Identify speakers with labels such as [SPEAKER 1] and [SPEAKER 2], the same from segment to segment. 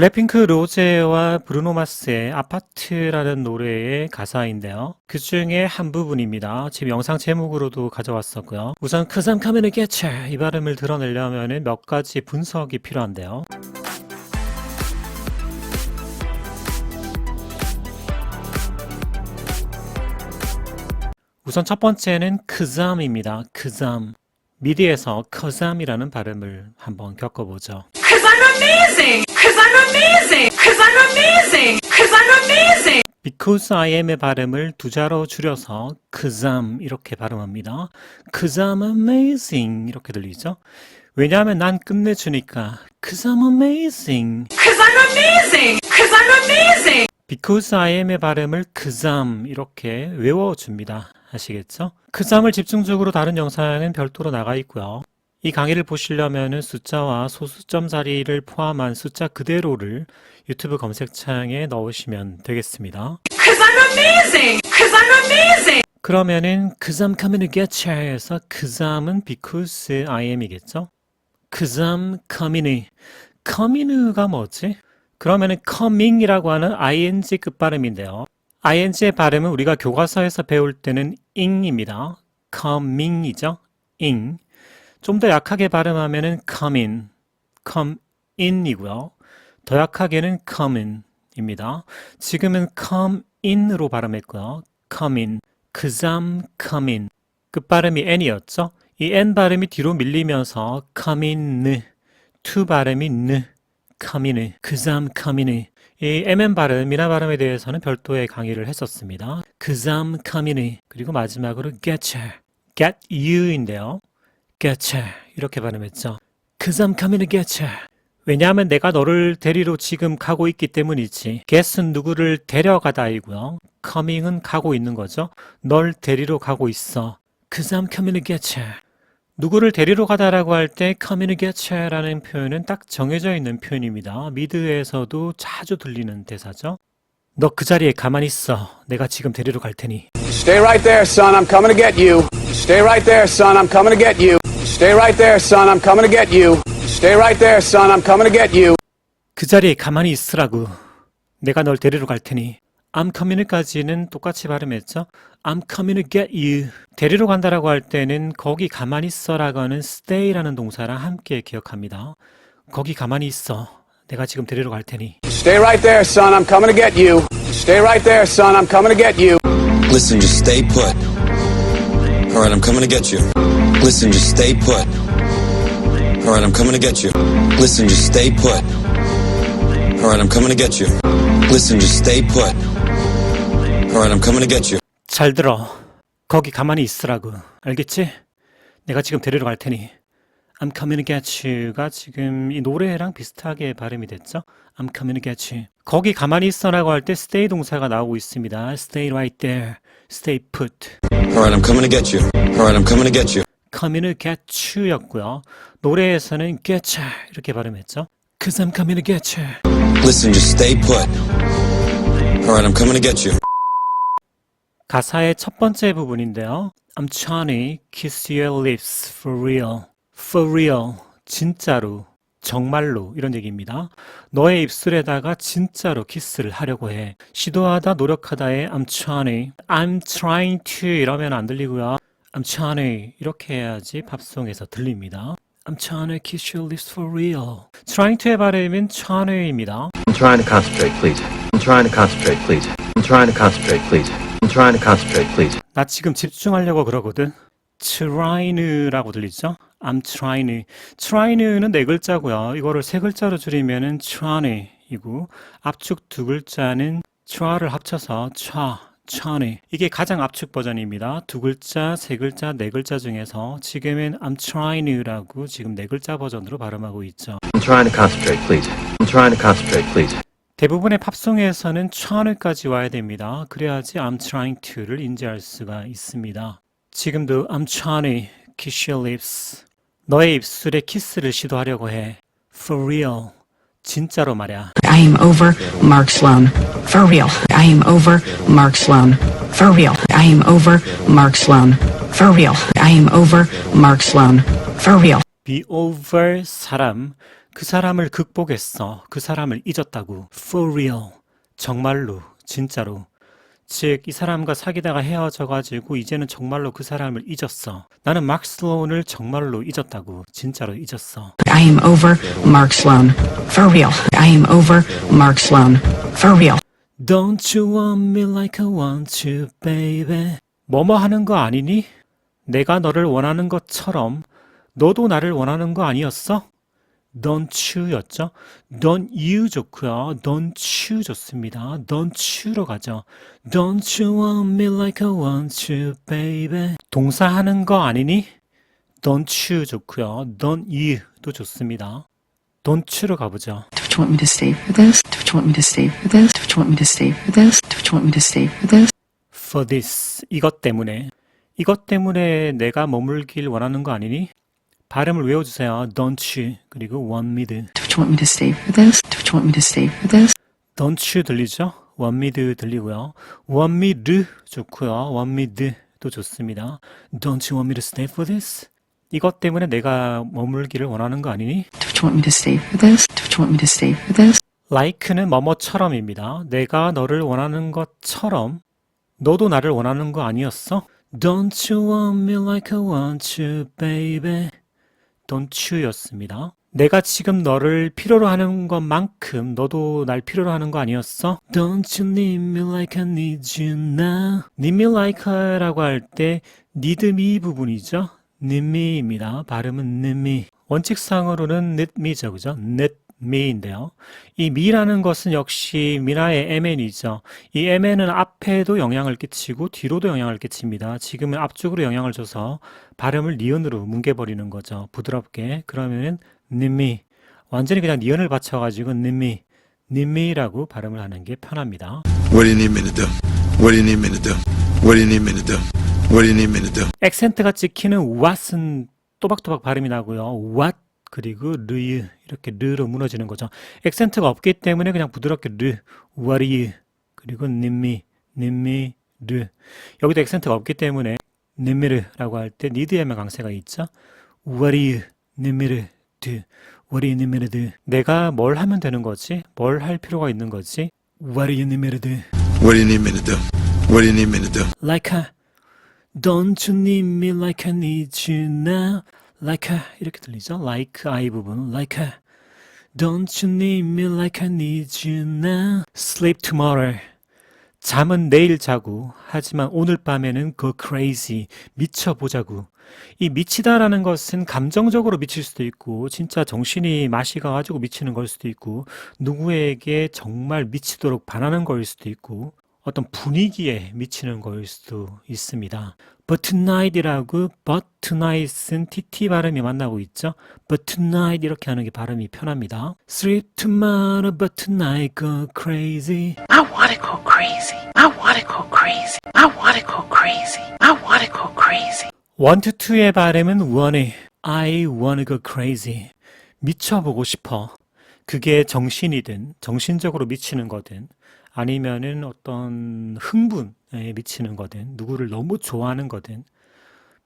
[SPEAKER 1] 블랙핑크 로제와 브루노 마스의 아파트라는 노래의 가사인데요. 그 중에 한 부분입니다. 지금 영상 제목으로도 가져왔었고요. 우선 크삼 카메르 게체 이 발음을 드러내려면 몇 가지 분석이 필요한데요. 우선 첫 번째는 크잠입니다. 크잠. 미디에서 커잠이라는 발음을 한번 겪어보죠.
[SPEAKER 2] I'm amazing! Cause I'm amazing! Cause I'm amazing! Cause I'm amazing!
[SPEAKER 1] Because I am의 발음을 두 자로 줄여서 그잠 이렇게 발음합니다. 그잠 amazing 이렇게 들리죠? 왜냐하면 난 끝내주니까 그잠 amazing.
[SPEAKER 2] Cause I'm amazing! Cause I'm amazing!
[SPEAKER 1] Because I am의 발음을 그잠 이렇게 외워줍니다. 아시겠죠? 그잠을 집중적으로 다른 영상은 별도로 나가 있고요. 이 강의를 보시려면 숫자와 소수점 자리를 포함한 숫자 그대로를 유튜브 검색창에 넣으시면 되겠습니다.
[SPEAKER 2] Cause I'm amazing! Cause I'm amazing!
[SPEAKER 1] 그러면은 그잠 카메르 게차에서 그잠은 because I am이겠죠? 그잠 커미느 커미느가 뭐지? 그러면은 coming이라고 하는 ing 끝 발음인데요. ing의 발음은 우리가 교과서에서 배울 때는 ing입니다. coming이죠? ing. 좀 더 약하게 발음하면은 come in, come in이고요. 더 약하게는 come in입니다. 지금은 come in으로 발음했고요. come in. 그잠 come in. 끝 발음이 n이었죠? 이 n 발음이 뒤로 밀리면서 come in, to 발음이 n, come in, 그잠 come in. 이 mm 발음, 미나 발음에 대해서는 별도의 강의를 했었습니다. 그잠 in. 그리고 마지막으로 get you, get you인데요. Get you 이렇게 발음했죠. 그잠 come in, get you. 왜냐하면 내가 너를 데리러 지금 가고 있기 때문이지. get은 누구를 데려가다이고요. coming은 가고 있는 거죠. 널 데리러 가고 있어. Cause I'm coming to get you. 누구를 데리러 가다라고 할 때 coming to get you라는 표현은 딱 정해져 있는 표현입니다. 미드에서도 자주 들리는 대사죠. 너 그 자리에 가만히 있어. 내가 지금 데리러 갈 테니.
[SPEAKER 3] Stay right there, son. I'm coming to get you. Stay right there, son. I'm coming to get you. Stay right there, son. I'm coming to get you. Stay right there, son. I'm coming to get you.
[SPEAKER 1] 그 자리에 가만히 있으라고. 내가 널 데리러 갈 테니. I'm coming까지는 똑같이 발음했죠. I'm coming to get you. 데리러 간다라고 할 때는 거기 가만히 있어라고 하는 stay라는 동사랑 함께 기억합니다. 거기 가만히 있어. 내가 지금 데리러 갈 테니.
[SPEAKER 3] Stay right there, son. I'm coming to get you. Stay right there, son. I'm coming to get you.
[SPEAKER 4] Listen, just stay put. Alright, I'm coming to get you. Listen, just stay put. Alright, I'm coming to get you. Listen, just stay put. Alright, I'm coming to get you. Listen, just stay put. Alright, I'm coming to get you.
[SPEAKER 1] 잘 들어. 거기 가만히 있으라고. 알겠지? 내가 지금 데리러 갈 테니. I'm coming to get you가 지금 이 노래랑 비슷하게 발음이 됐죠? I'm coming to get you. 거기 가만히 있어라고 할 때 stay 동사가 나오고 있습니다. Stay right there. Stay put.
[SPEAKER 4] Alright, I'm coming to get you. Alright, I'm coming to get you.
[SPEAKER 1] Coming to get you였고요. 노래에서는 get you 이렇게 발음했죠? Cause I'm coming to get you.
[SPEAKER 4] Listen, just stay put. Alright, I'm coming to get you.
[SPEAKER 1] 가사의 첫 번째 부분인데요. I'm trying to kiss your lips for real. For real. 진짜로. 정말로. 이런 얘기입니다. 너의 입술에다가 진짜로 키스를 하려고 해. 시도하다, 노력하다에 I'm trying. I'm trying to 이러면 안 들리고요. I'm trying. 이렇게 해야지 팝송에서 들립니다. I'm trying to kiss your lips for real. trying to의 발음은 trying입니다.
[SPEAKER 5] I'm trying to concentrate, please. I'm trying to concentrate, please. I'm trying to concentrate, please. I'm trying to concentrate, please.
[SPEAKER 1] 나 지금 집중하려고 그러거든. trying라고 들리죠? I'm trying. trying는 네 글자고요. 이거를 세 글자로 줄이면은 trying이고 압축 두 글자는 try를 합쳐서 try, trying. 이게 가장 압축 버전입니다. 두 글자, 세 글자, 네 글자 중에서 지금은 I'm trying라고 지금 네 글자 버전으로 발음하고 있죠.
[SPEAKER 5] I'm trying to concentrate, please. I'm trying to concentrate, please.
[SPEAKER 1] 대부분의 팝송에서는 trying까지 와야 됩니다. 그래야지 I'm trying to를 인지할 수가 있습니다. 지금도 I'm trying to kiss your lips. 너의 입술에 키스를 시도하려고 해. For real. 진짜로 말야.
[SPEAKER 6] I am over Mark Sloan. For real. I am over Mark Sloan. For real. I am over Mark Sloan. For real. I am over Mark Sloan. For real.
[SPEAKER 1] be over 사람. 그 사람을 극복했어. 그 사람을 잊었다고. For real. 정말로, 진짜로. 즉, 이 사람과 사귀다가 헤어져가지고 이제는 정말로 그 사람을 잊었어. 나는 마크 슬로운을 정말로 잊었다고. 진짜로 잊었어.
[SPEAKER 6] I am over Mark Sloan. For real. I am over Mark Sloan. For real.
[SPEAKER 1] Don't you want me like I want you, baby? 뭐뭐 하는 거 아니니? 내가 너를 원하는 것처럼 너도 나를 원하는 거 아니었어? Don't you였죠? Don't you 좋고요. Don't you 좋습니다. Don't you로 가죠. Don't you want me like I want you, baby? 동사 하는 거 아니니? Don't you 좋고요. Don't you도 좋습니다. Don't you로 가보죠.
[SPEAKER 6] Don't you want me to stay for this? Don't you want me to stay for this? Don't you want me to stay for this? Don't you want me to stay for this?
[SPEAKER 1] for this 이것 때문에 이것 때문에 내가 머물길 원하는 거 아니니? 발음을 외워주세요. Don't you 그리고 want me to
[SPEAKER 6] Don't you want me to stay for this? Don't you want me to stay for this?
[SPEAKER 1] Don't you 들리죠? want me to 들리고요. want me to 좋고요. want me to도 좋습니다. Don't you want me to stay for this? 이것 때문에 내가 머물기를 원하는 거 아니니?
[SPEAKER 6] Don't you want me to stay for this? Don't you want me to stay for this?
[SPEAKER 1] like는 뭐뭐처럼입니다. 내가 너를 원하는 것처럼 너도 나를 원하는 거 아니었어? Don't you want me like I want you, baby? Don't you였습니다. 내가 지금 너를 필요로 하는 것만큼 너도 날 필요로 하는 거 아니었어? Don't you need me like I need you now? Need me like라고 할 때 need me 부분이죠. need me입니다. 발음은 need me. 원칙상으로는 need me죠, 그죠? need me인데요. 이 me라는 것은 역시 미나의 mn이죠. 이 mn은 앞에도 영향을 끼치고 뒤로도 영향을 끼칩니다. 지금은 앞쪽으로 영향을 줘서 발음을 니은으로 뭉개버리는 거죠. 부드럽게. 그러면은 me. 완전히 그냥 니은을 받쳐가지고 need me라고 발음을 하는 게 편합니다.
[SPEAKER 7] What do you need me to do? What do you need me to do? What do you need me to do? What do you need me to do?
[SPEAKER 1] 액센트가 찍히는 what은 또박또박 발음이 나고요. what 그리고 르유 이렇게 르로 무너지는 거죠. 액센트가 없기 때문에 그냥 부드럽게 르, you 그리고 님미, 님미, 르 여기도 액센트가 없기 때문에 님미르라고 할 때 니드에만 강세가 있죠. you, 님미르, 드 you, 님미르, 드 내가 뭘 하면 되는 거지? 뭘 할 필요가 있는 거지? you, 님미르, 드
[SPEAKER 7] do you need me to do?
[SPEAKER 1] like a Don't you need me like I need you now? Like 이렇게 들리죠? Like I 부분 like Don't you need me like I need you now? Sleep tomorrow. 잠은 내일 자고 하지만 오늘 밤에는 go crazy 미쳐 보자고. 이 미치다라는 것은 감정적으로 미칠 수도 있고 진짜 정신이 맛이 가가지고 미치는 걸 수도 있고 누구에게 정말 미치도록 반하는 거일 수도 있고 어떤 분위기에 미치는 거일 수도 있습니다. But tonight이라고 but tonight은 TT 발음이 만나고 있죠. But tonight 이렇게 하는 게 발음이 편합니다. Sleep tomorrow, but tonight go crazy.
[SPEAKER 2] I wanna go crazy. I wanna go crazy. I wanna go crazy. I wanna go crazy.
[SPEAKER 1] Want to의 발음은 wanna. I wanna go crazy. 미쳐보고 싶어. 그게 정신이든 정신적으로 미치는 거든 아니면은 어떤 흥분에 미치는 거든 누구를 너무 좋아하는 거든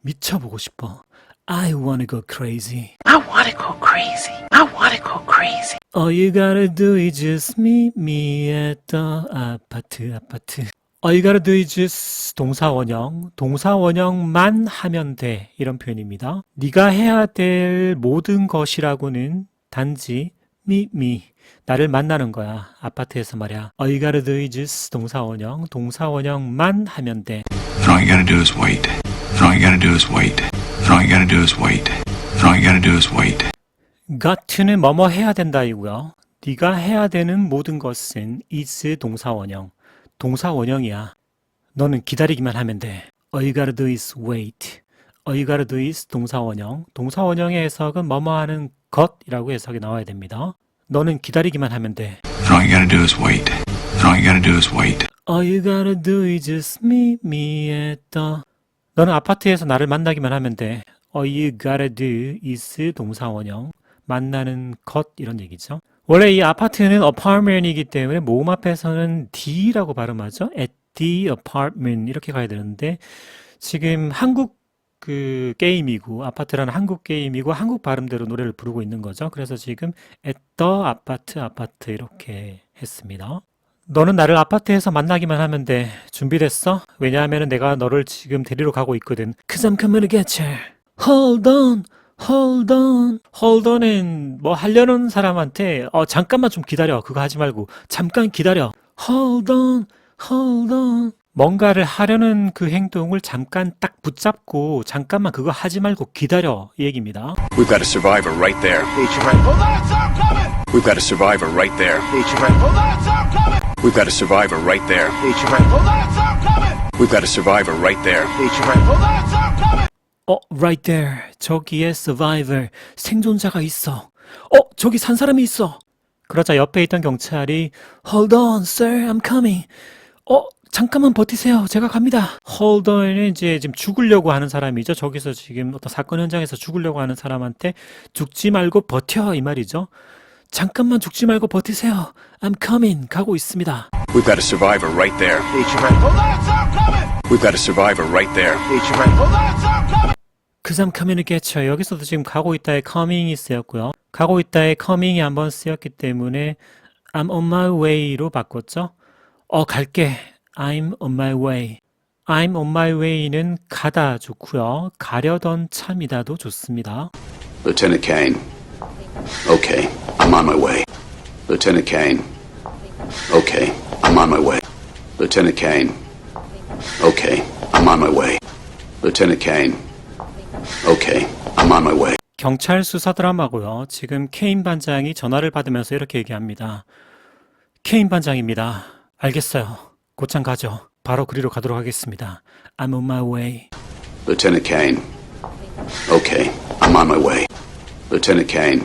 [SPEAKER 1] 미쳐보고 싶어. I wanna go crazy.
[SPEAKER 2] I wanna go crazy. I wanna go crazy.
[SPEAKER 1] All you gotta do is just meet me at the 아파트 아파트. All you gotta do is just 동사 원형, 동사 원형만 하면 돼 이런 표현입니다. 네가 해야 될 모든 것이라고는 단지 meet me 나를 만나는 거야 아파트에서 말이야. All you gotta do is just 동사 원형, 동사 원형만 하면 돼.
[SPEAKER 7] And all you gotta do is wait. And all you gotta do is wait. And all you gotta do is wait. And all you gotta do is wait.
[SPEAKER 1] got는 뭐뭐 해야 된다이고요. 네가 해야 되는 모든 것은 is 동사 원형, 동사 원형이야. 너는 기다리기만 하면 돼. All you gotta do is wait. All you gotta do is 동사 원형. 동사 원형의 해석은 뭐뭐 하는 것이라고 해석이 나와야 됩니다. 너는 기다리기만 하면 돼.
[SPEAKER 7] And all you gotta do is wait. And all you gotta do is wait.
[SPEAKER 1] All you gotta do is just meet me at the 너는 아파트에서 나를 만나기만 하면 돼. All you gotta do is 동사 원형. 만나는 것 이런 얘기죠. 원래 이 아파트는 apartment이기 때문에 모음 앞에서는 D라고 발음하죠. At the apartment 이렇게 가야 되는데 지금 한국 그 게임이고 아파트라는 한국 게임이고 한국 발음대로 노래를 부르고 있는 거죠. 그래서 지금 에떠 아파트 아파트 이렇게 했습니다. 너는 나를 아파트에서 만나기만 하면 돼. 준비됐어? 왜냐하면 내가 너를 지금 데리러 가고 있거든. Cause I'm coming to get you. Hold on. Hold on. Hold on은 뭐 하려는 사람한테 어 잠깐만 좀 기다려. 그거 하지 말고 잠깐 기다려. Hold on. Hold on. 뭔가를 하려는 그 행동을 잠깐 딱 붙잡고 잠깐만 그거 하지 말고 기다려 이 얘기입니다.
[SPEAKER 3] We've got a survivor right there. We've got a survivor right there. We've got a survivor right there. We've got a survivor right there.
[SPEAKER 1] 어, right there. 저기에 survivor. 생존자가 있어. 어, 저기 산 사람이 있어. 그러자 옆에 있던 경찰이 Hold on, sir, I'm coming. 어, 잠깐만 버티세요. 제가 갑니다. On은 이제 지금 죽으려고 하는 사람이죠. 저기서 지금 어떤 사건 현장에서 죽으려고 하는 사람한테 죽지 말고 버텨 이 말이죠. 잠깐만 죽지 말고 버티세요. I'm coming. 가고 있습니다.
[SPEAKER 3] We've got a survivor right there. We've got a survivor right there.
[SPEAKER 1] Cause I'm coming to get you. 여기서도 지금 가고 있다의 coming이 쓰였고요. 가고 있다의 coming이 한번 쓰였기 때문에 I'm on my way로 바꿨죠. 어, 갈게. I'm on my way. I'm on my way는 가다 좋고요. 가려던 참이다도 좋습니다.
[SPEAKER 3] Lieutenant Kane. Okay, I'm on my way. Lieutenant Kane. Okay, I'm on my way. Lieutenant Kane. Okay, I'm on my way. Lieutenant Kane. Okay, I'm on my way.
[SPEAKER 1] 경찰 수사 드라마고요. 지금 케인 반장이 전화를 받으면서 이렇게 얘기합니다. 케인 반장입니다. 알겠어요. 곧장 가죠. 바로 그리로 가도록 하겠습니다. I'm on my way.
[SPEAKER 3] Lieutenant Kane. Okay, I'm on my way. Lieutenant Kane.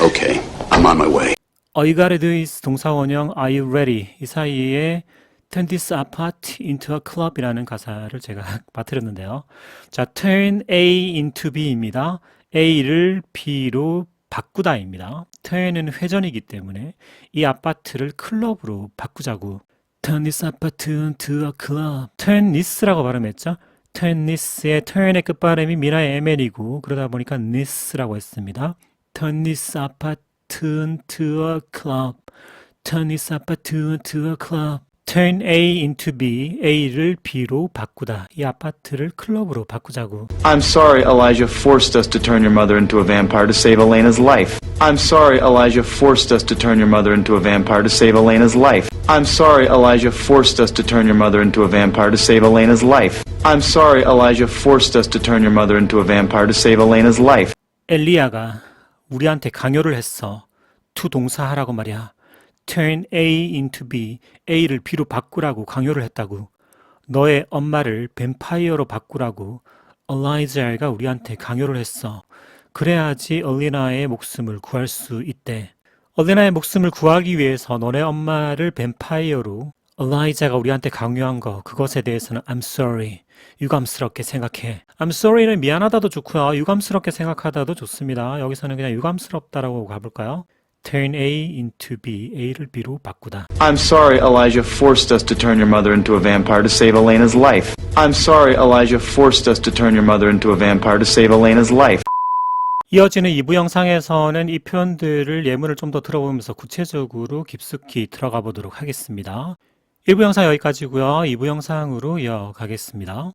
[SPEAKER 3] Okay, I'm on my way.
[SPEAKER 1] Are you gotta do is 동사원형 Are you ready? 이 사이에 Turn this apart into a club이라는 가사를 제가 빠뜨렸는데요. 자, turn A into B입니다. A를 B로 바꾸다입니다. turn은 회전이기 때문에 이 아파트를 클럽으로 바꾸자고. Into a club. Turn this라고 발음했죠. This의 turn의 끝발음이 미나의 MN이고 그러다 보니까 this라고 했습니다. A club. Turn this apart into a club. Turn A into B, A를 B로 바꾸다. 이 아파트를 클럽으로 바꾸자고.
[SPEAKER 8] I'm sorry Elijah forced us to turn your mother into a vampire to save Elena's life. I'm sorry Elijah forced us to turn your mother into a vampire to save Elena's life. I'm sorry Elijah forced us to turn your mother into a vampire to save Elena's life. I'm sorry Elijah forced us to turn your mother into a vampire to save Elena's life.
[SPEAKER 1] 엘리야가 우리한테 강요를 했어. to 동사하라고 말이야. Turn A into B, A를 B로 바꾸라고 강요를 했다고. 너의 엄마를 뱀파이어로 바꾸라고 엘라이자가 우리한테 강요를 했어. 그래야지 얼리나의 목숨을 구할 수 있대. 얼리나의 목숨을 구하기 위해서 너네 엄마를 뱀파이어로 엘라이자가 우리한테 강요한 거 그것에 대해서는 I'm sorry 유감스럽게 생각해. I'm sorry는 미안하다도 좋고요. 유감스럽게 생각하다도 좋습니다. 여기서는 그냥 유감스럽다라고 가볼까요? Turn A into B, A를 B로 바꾸다.
[SPEAKER 8] I'm sorry Elijah forced us to turn your mother into a vampire to save Elena's life. I'm sorry Elijah forced us to turn your mother into a vampire to save Elena's life.
[SPEAKER 1] 이어지는 2부 영상에서는 이 표현들을 예문을 좀 더 들어보면서 구체적으로 깊숙이 들어가 보도록 하겠습니다. 1부 영상 여기까지고요. 2부 영상으로 이어가겠습니다.